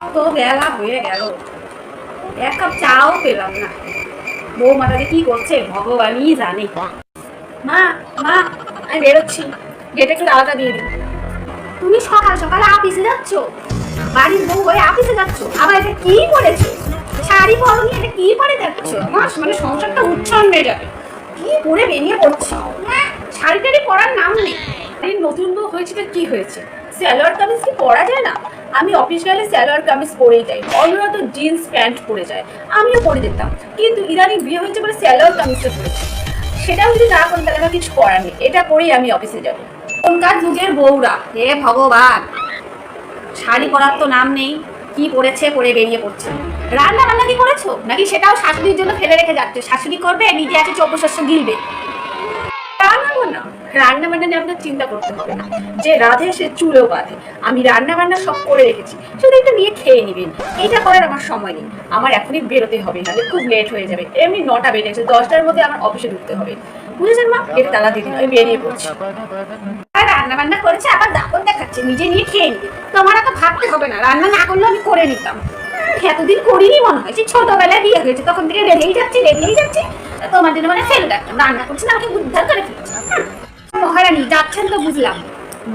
তো বেলা হয়ে গেল। এক কাপ চাও পেলাম না। বৌমাটা যে কি করছে ভগবানই জানে। মা মা আমি বেরোচ্ছি। গেটে একটু তালাটা দিয়ে দিই। তুমি সকাল সকাল অফিসে যাচ্ছ? বাড়ির বউ হয়ে অফিসে যাচ্ছ? আবার এটা কি শাড়ি এটা কি পরে যাচ্ছ আমার মানে সংসারটা উচ্ছন্নে যাবে। কি পরে বেরিয়ে পড়ছো? হ্যাঁ, শাড়ি টাড়ি পরার নাম নেই। নতুন বউ হয়েছে কি হয়েছে? স্যালোয়ার কামিজ কি পরা যায় না? আমি অফিস গেলে স্যালোয়ার কামিজ পরেই যাই। অন্যরা তো জিন্স প্যান্ট পরে যায়। আমিও পরে যেতাম। কিন্তু ইদানিং বিয়ে হয়েছে বলে স্যালোয়ার কামিজটা পরেছি সেটা যদি না করেন তাহলে আমার কিছু করার নেই। এটা পরেই আমি অফিসে যাব। এখনকার যুগের বউরা? হে ভগবান! শাড়ি পরার তো নাম নেই। কি পরেছে, পরে বেরিয়ে পড়ছে। রান্না বান্না কি করেছ? নাকি সেটাও শাশুড়ির জন্য ফেলে রেখে যাচ্ছে? শাশুড়ি করবে, নিজে আছে চব্য শস্য গিলবে। রান্না বান্না রান্না বান্না নিয়ে আপনার চিন্তা করতে হবে না। যে রাধে, সে চুলেও বাঁধে। আমি রান্না বান্না সব করে রেখেছি। শুধু একটু নিয়ে খেয়ে নিবেন। এটা করার আমার সময় নেই। আমার এখনই বেরোতে হবে, নাহলে খুব লেট হয়ে যাবে। এমনি নটা বেজে গেছে, দশটার মধ্যে আমার অফিসে ঢুকতে হবে। বুঝেছেন মা? এটা তালা দিদি আমি বেরিয়ে পড়ছি। রান্না বান্না করেছে, আবার দাপন দেখাচ্ছে, নিজে নিয়ে খেয়ে নিবে। তোমার এত ভাবতে হবে না, রান্না না করলে আমি করে নিতাম। এতদিন করিনি মনে হয় সেই ছোটবেলায় বিয়ে হয়েছে, তখন থেকে রেখেই যাচ্ছি রেখেই যাচ্ছি। তোমার জন্য মানে ফেলে রাখতাম রান্না করছে, না, আমাকে উদ্ধার করে ফেলছি। মহারানী যাচ্ছেন তো বুঝলাম।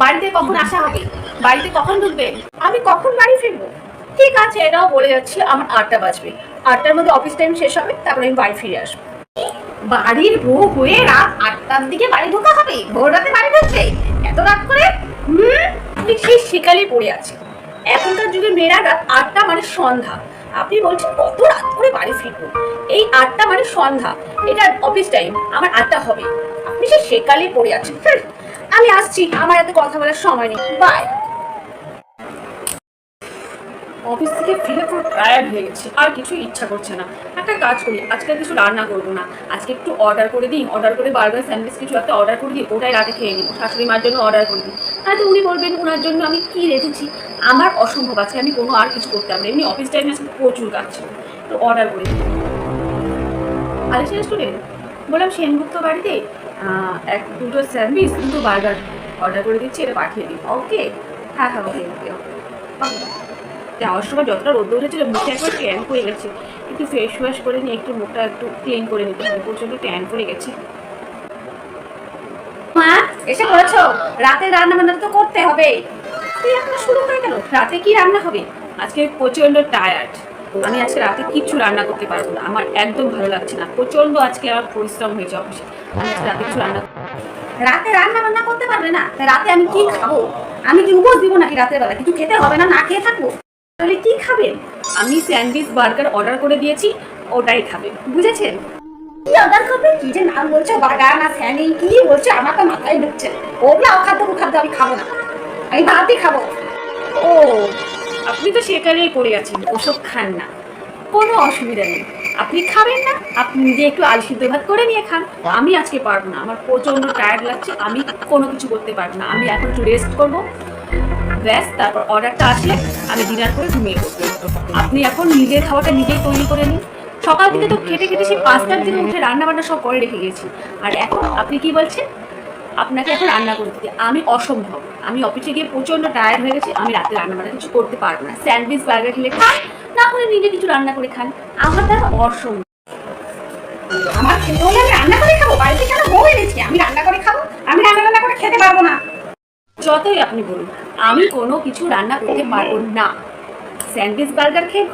বাড়িতে কখন আসা হবে? বাড়িতে কখন ঢুকবেন আমি কখন বাড়ি ফিরবো? ঠিক আছে এটাও বলে যাচ্ছি আমার আটটা বাজবে। আটটার মধ্যে অফিস টাইম শেষ হবে তারপরে আমি বাড়ি ফিরে আসব। বাড়ির বউ হয়ে রাত আটটার দিকে বাড়ি ঢোকা হবে? ভোর রাতে বাড়ি ঢুকবে? এত রাত করে? হুম? সেই শিকালি পড়ে আছে। এখনকার যুগে মেয়েরা রাত আটটা মানে সন্ধ্যা। আপনি বলছেন কত রাত করে বাড়ি ফিরবো? এই আটটা মানে সন্ধ্যা। এটা অফিস টাইম আমার আটটা হবে। আপনি সে সেকালে পড়ে আছেন আমি আসছি, আমার এত কথা বলার সময় নেই। বাই অফিস থেকে ফিরে পুরো টায়ার্ড হয়ে গেছি, আর কিছু ইচ্ছা করছে না। একটা কাজ করি, আজকে কিছু রান্না করব না। আজকে একটু অর্ডার করে দিই অর্ডার করে বার্গার স্যান্ডউইচ কিছু একটা অর্ডার করে দিই ওটাই রাতে খেয়ে নিই শাশুড়ি মার জন্য অর্ডার করে দিই। হয়তো উনি বলবেন, ওনার জন্য আমি কি রেখেছি? আমার অসম্ভব আছে, আমি কোনো আর কিছু করতে পারব এমনি অফিস টাইমে প্রচুর কাজ তো অর্ডার করে আলিশা রেস্টুরেন্ট বললাম, সেনগুপ্ত বাড়িতে এক দুটো স্যান্ডউইচ দুটো বার্গার অর্ডার করে দিচ্ছি, এটা পাঠিয়ে দিই ওকে হ্যাঁ হ্যাঁ ওকে ওকে ওকে যাওয়ার সময় যতটা রোদ উঠেছিল, মুখে একবার ট্যান করে গেছে। একটু ফেস ওয়াশ করে নিয়ে, একটু মুখটা একটু ক্লিন করে নিতে হবে। প্রচণ্ড ট্যান করে গেছে। মা, এসে করেছ রাতে রান্না বান্না তো করতে হবে। তুই এখন শুরু হয়ে গেল রাতে কি রান্না হবে? আজকে প্রচণ্ড টায়ার্ড আমি আজকে রাতে কিচ্ছু রান্না করতে পারব না। আমার একদম ভালো লাগছে না। প্রচণ্ড আজকে আমার পরিশ্রম হয়েছে অফিসে। আমি আজকে রাতে কিছু রান্না রাতে রান্না বান্না করতে পারবে না? রাতে আমি কি খাব? আমি কি উপোস দিব নাকি রাতের বেলা? কিছু খেতে হবে না? না খেয়ে থাকব? তাহলে কি খাবেন? আমি স্যান্ডউইচ, বার্গার অর্ডার করে দিয়েছি। ওটাই খাবেন। বুঝেছেন? কি অর্ডার কি যে নাম বলছো? বার্গার না কি মাথায় ঢুকছে ওগুলো অখাদ্য কুখাদ্য আমি খাব না। আমি ভাতই খাব। ও, আপনি তো সেখানেই পড়ে আছেন, ওসব খান না। কোনো অসুবিধা নেই। আপনি খাবেন না, আপনি নিজে একটু আলু সিদ্ধ ভাত করে নিয়ে খান। আমি আজকে পারব না, আমার প্রচণ্ড টায়ার্ড লাগছে, আমি কোনো কিছু করতে পারব না। আমি এখন একটু রেস্ট করব। ব্যাস, তারপর অর্ডারটা আসলে আমি ডিনার করে ঘুমিয়ে পড়ব। আপনি এখন নিজের খাবারটা নিজেই তৈরি করে নিন। সকাল থেকে তো খেটে খেটে সেই পাঁচটার দিকে উঠে রান্না বান্না সব করে রেখে গেছি। আর এখন আপনি কি বলছেন? আপনাকে এখন রান্না করে দিতে। আমি অসম্ভব। আমি অফিসে গিয়ে প্রচণ্ড টায়ার্ড হয়ে গেছি। আমি রাতে রান্না বান্না কিছু করতে পারব না। স্যান্ডউইচ বার্গার খেলে খান, না করে নিজে কিছু রান্না করে খান। আমার দ্বারা অসম্ভব। আমি রান্না করে খেতে পারব না। যতই আপনি বলুন, আমি কোনো কিছু রান্না করতে পারব না। স্যান্ডউইচ বার্গার খেয়ে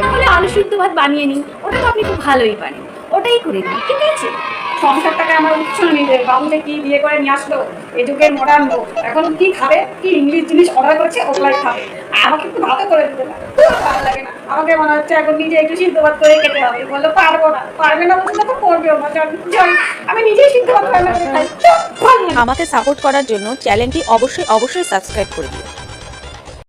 তাহলে আলু ভাত বানিয়ে নিন। ওটা তো ভালোই পারেন। ওটাই করে নিন, ঠিক আছে? সংসারটাকে আমার উচ্ছন্ন নিবে বাবুকে কি বিয়ে করে নিয়ে আসলো? এই মডার্ন লোক। এখন কি খাবে? কি ইংলিশ জিনিস অর্ডার করেছে? ওগুলাই খাবে। আমাকে একটু ভালো করে দিতে লাগে না। আমাকে মনে হচ্ছে এখন নিজে একটু সিদ্ধ ভাত করে খেতে হবে। বলল, পারব না। পারবে না বলছে তো করবেও না। আমি নিজেই সিদ্ধ ভাত করে। আমাকে সাপোর্ট করার জন্য চ্যানেলটি অবশ্যই অবশ্যই সাবস্ক্রাইব করে দিও।